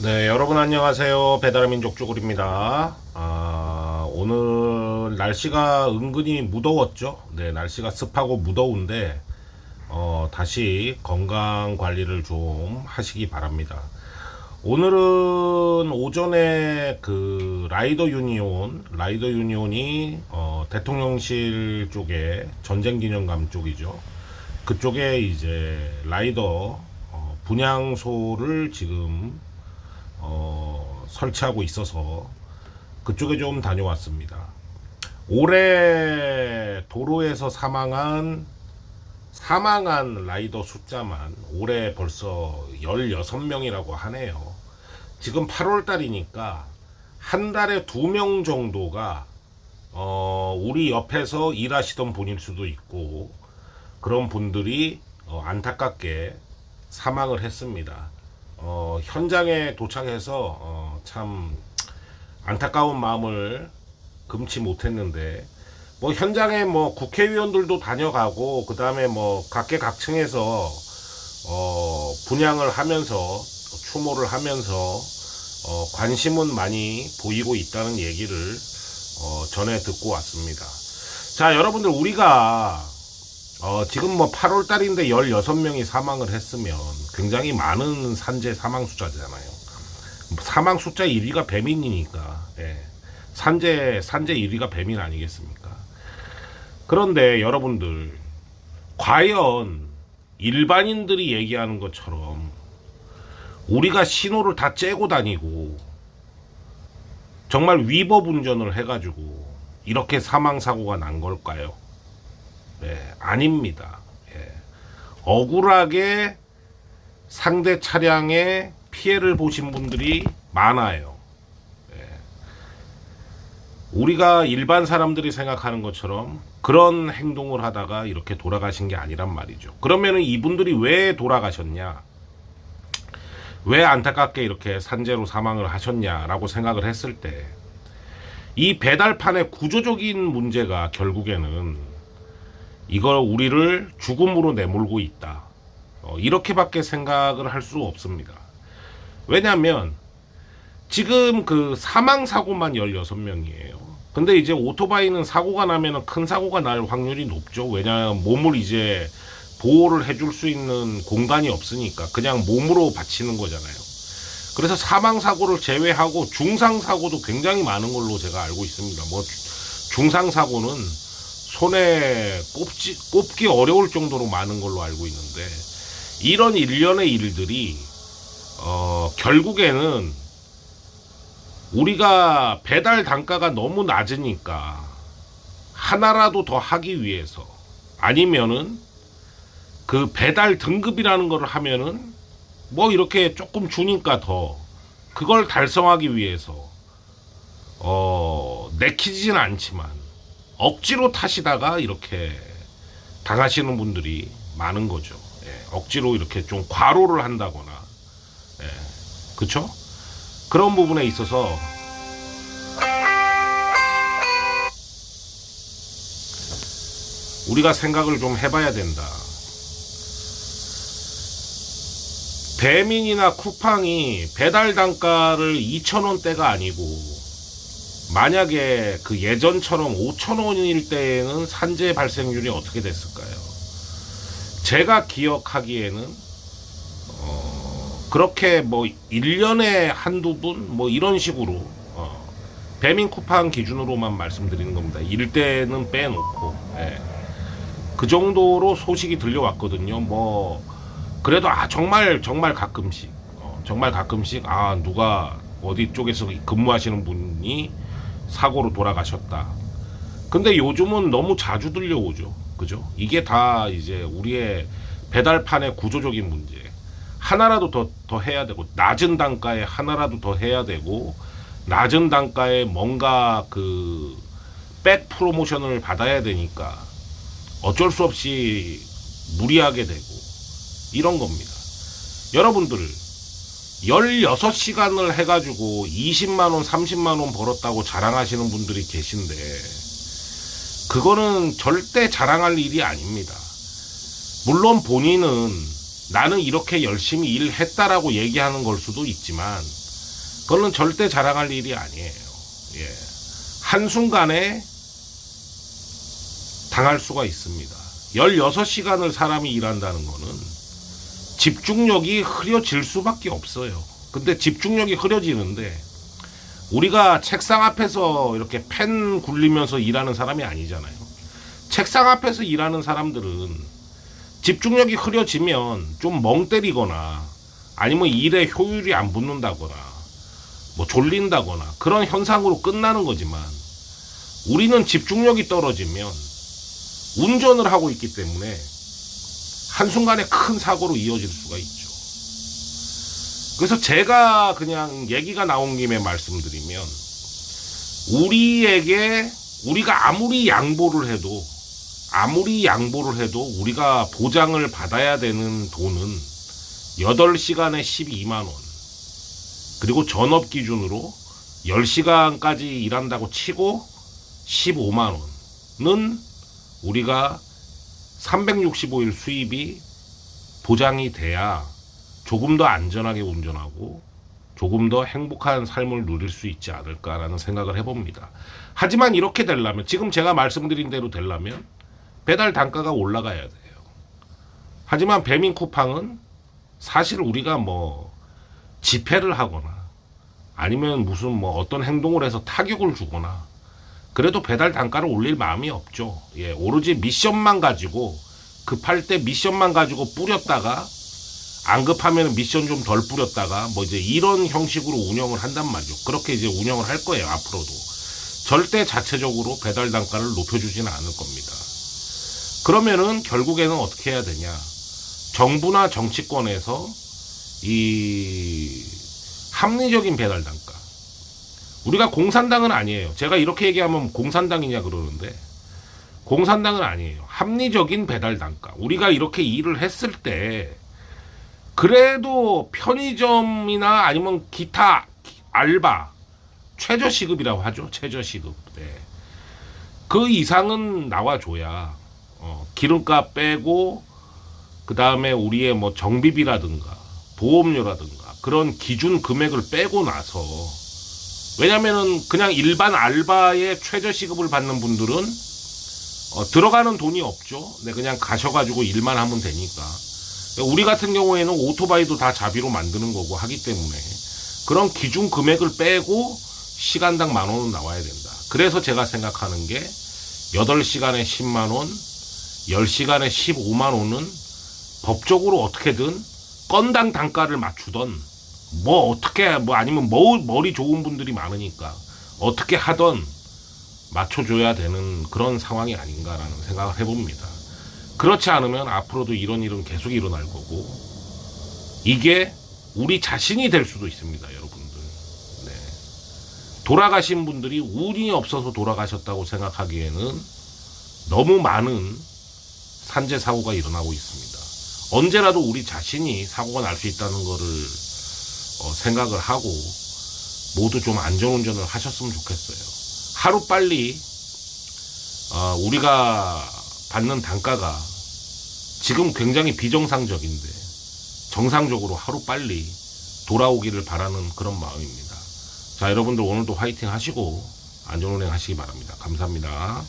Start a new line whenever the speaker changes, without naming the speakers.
네, 여러분 안녕하세요. 배달민족 쭈구리입니다. 아, 오늘 날씨가 은근히 무더웠죠. 네, 날씨가 습하고 무더운데, 어, 다시 건강 관리를 좀 하시기 바랍니다. 오늘은 오전에 그 라이더 유니온, 라이더 유니온이 어, 대통령실 쪽에 전쟁 기념관 쪽이죠. 그쪽에 이제 라이더 어, 분향소를 지금 어, 설치하고 있어서 그쪽에 좀 다녀왔습니다. 올해 도로에서 사망한 사망한 라이더 숫자만 올해 벌써 16명이라고 하네요. 지금 8월 달이니까 한 달에 두 명 정도가 어, 우리 옆에서 일하시던 분일 수도 있고 그런 분들이 어, 안타깝게 사망을 했습니다. 어, 현장에 도착해서 어, 참 안타까운 마음을 금치 못했는데 뭐 현장에 뭐 국회의원들도 다녀가고 그 다음에 뭐 각계각층에서 어, 분양을 하면서 추모를 하면서 어, 관심은 많이 보이고 있다는 얘기를 어, 전에 듣고 왔습니다. 자 여러분들 우리가 어, 지금 뭐 8월 달인데 16명이 사망을 했으면 굉장히 많은 산재 사망 숫자잖아요. 사망 숫자 1위가 배민이니까. 예. 산재 산재 1위가 배민 아니겠습니까? 그런데 여러분들 과연 일반인들이 얘기하는 것처럼 우리가 신호를 다 째고 다니고 정말 위법 운전을 해가지고 이렇게 사망 사고가 난 걸까요? 네, 아닙니다. 예. 억울하게 상대 차량에 피해를 보신 분들이 많아요. 예. 우리가 일반 사람들이 생각하는 것처럼 그런 행동을 하다가 이렇게 돌아가신 게 아니란 말이죠. 그러면은 이분들이 왜 돌아가셨냐? 왜 안타깝게 이렇게 산재로 사망을 하셨냐라고 생각을 했을 때, 이 배달판의 구조적인 문제가 결국에는 이걸 우리를 죽음으로 내몰고 있다. 어, 이렇게밖에 생각을 할 수 없습니다. 왜냐하면 지금 그 사망 사고만 16명이에요. 근데 이제 오토바이는 사고가 나면은 큰 사고가 날 확률이 높죠. 왜냐하면 몸을 이제 보호를 해줄 수 있는 공간이 없으니까 그냥 몸으로 받치는 거잖아요. 그래서 사망 사고를 제외하고 중상 사고도 굉장히 많은 걸로 제가 알고 있습니다. 뭐 중상 사고는 손에 꼽지, 꼽기 어려울 정도로 많은 걸로 알고 있는데 이런 일련의 일들이 어, 결국에는 우리가 배달 단가가 너무 낮으니까 하나라도 더 하기 위해서 아니면은 그 배달 등급이라는 걸 하면은 뭐 이렇게 조금 주니까 더 그걸 달성하기 위해서 어 내키지는 않지만 억지로 타시다가 이렇게 당하시는 분들이 많은 거죠. 예, 억지로 이렇게 좀 과로를 한다거나, 예, 그쵸? 그런 부분에 있어서 우리가 생각을 좀 해봐야 된다. 배민이나 쿠팡이 배달 단가를 2,000원대가 아니고 만약에 그 예전처럼 5천 원일 때에는 산재 발생률이 어떻게 됐을까요? 제가 기억하기에는 어, 그렇게 뭐 1년에 한두 분 뭐 이런 식으로 어, 배민 쿠팡 기준으로만 말씀드리는 겁니다. 일 때는 빼놓고 예. 그 정도로 소식이 들려왔거든요. 뭐 그래도 아 정말 정말 가끔씩 어, 정말 가끔씩 아 누가 어디 쪽에서 근무하시는 분이 사고로 돌아가셨다. 근데 요즘은 너무 자주 들려오죠. 그죠? 이게 다 이제 우리의 배달판의 구조적인 문제. 하나라도 더, 더 해야 되고, 낮은 단가에 하나라도 더 해야 되고, 낮은 단가에 뭔가 그, 백 프로모션을 받아야 되니까, 어쩔 수 없이 무리하게 되고, 이런 겁니다. 여러분들, 16시간을 해가지고 20만원, 30만원 벌었다고 자랑하시는 분들이 계신데, 그거는 절대 자랑할 일이 아닙니다. 물론 본인은 나는 이렇게 열심히 일했다라고 얘기하는 걸 수도 있지만, 그거는 절대 자랑할 일이 아니에요. 예. 한순간에 당할 수가 있습니다. 16시간을 사람이 일한다는 거는 집중력이 흐려질 수밖에 없어요. 근데 집중력이 흐려지는데 우리가 책상 앞에서 이렇게 펜 굴리면서 일하는 사람이 아니잖아요. 책상 앞에서 일하는 사람들은 집중력이 흐려지면 좀 멍 때리거나 아니면 일에 효율이 안 붙는다거나 뭐 졸린다거나 그런 현상으로 끝나는 거지만 우리는 집중력이 떨어지면 운전을 하고 있기 때문에 한순간에 큰 사고로 이어질 수가 있죠. 그래서 제가 그냥 얘기가 나온 김에 말씀드리면 우리에게 우리가 아무리 양보를 해도 아무리 양보를 해도 우리가 보장을 받아야 되는 돈은 8시간에 12만 원. 그리고 전업 기준으로 10시간까지 일한다고 치고 15만 원은 우리가 365일 수입이 보장이 돼야 조금 더 안전하게 운전하고 조금 더 행복한 삶을 누릴 수 있지 않을까라는 생각을 해봅니다. 하지만 이렇게 되려면 지금 제가 말씀드린 대로 되려면 배달 단가가 올라가야 돼요. 하지만 배민 쿠팡은 사실 우리가 뭐 집회를 하거나 아니면 무슨 뭐 어떤 행동을 해서 타격을 주거나 그래도 배달 단가를 올릴 마음이 없죠. 예, 오로지 미션만 가지고 급할 때 미션만 가지고 뿌렸다가 안 급하면 미션 좀 덜 뿌렸다가 뭐 이제 이런 형식으로 운영을 한단 말이죠. 그렇게 이제 운영을 할 거예요, 앞으로도. 절대 자체적으로 배달 단가를 높여주지는 않을 겁니다. 그러면은 결국에는 어떻게 해야 되냐. 정부나 정치권에서 이 합리적인 배달 단가. 우리가 공산당은 아니에요. 제가 이렇게 얘기하면 공산당이냐 그러는데 공산당은 아니에요. 합리적인 배달 단가. 우리가 이렇게 일을 했을 때 그래도 편의점이나 아니면 기타 알바 최저 시급이라고 하죠. 최저 시급. 네. 그 이상은 나와줘야 어, 기름값 빼고 그 다음에 우리의 뭐 정비비라든가 보험료라든가 그런 기준 금액을 빼고 나서 왜냐면은 그냥 일반 알바의 최저 시급을 받는 분들은 어, 들어가는 돈이 없죠. 네, 그냥 가셔가지고 일만 하면 되니까. 우리 같은 경우에는 오토바이도 다 자비로 만드는 거고 하기 때문에 그런 기준 금액을 빼고 시간당 만 원은 나와야 된다. 그래서 제가 생각하는 게 8시간에 10만 원, 10시간에 15만 원은 법적으로 어떻게든 건당 단가를 맞추던 뭐 어떻게 뭐 아니면 뭐 머리 좋은 분들이 많으니까 어떻게 하던 맞춰줘야 되는 그런 상황이 아닌가라는 생각을 해봅니다. 그렇지 않으면 앞으로도 이런 일은 계속 일어날 거고 이게 우리 자신이 될 수도 있습니다, 여러분들. 네. 돌아가신 분들이 운이 없어서 돌아가셨다고 생각하기에는 너무 많은 산재 사고가 일어나고 있습니다. 언제라도 우리 자신이 사고가 날 수 있다는 어, 생각을 하고 모두 좀 안전운전을 하셨으면 좋겠어요. 하루 빨리 어, 우리가 받는 단가가 지금 굉장히 비정상적인데 정상적으로 하루 빨리 돌아오기를 바라는 그런 마음입니다. 자, 여러분들 오늘도 화이팅 하시고 안전운행 하시기 바랍니다. 감사합니다.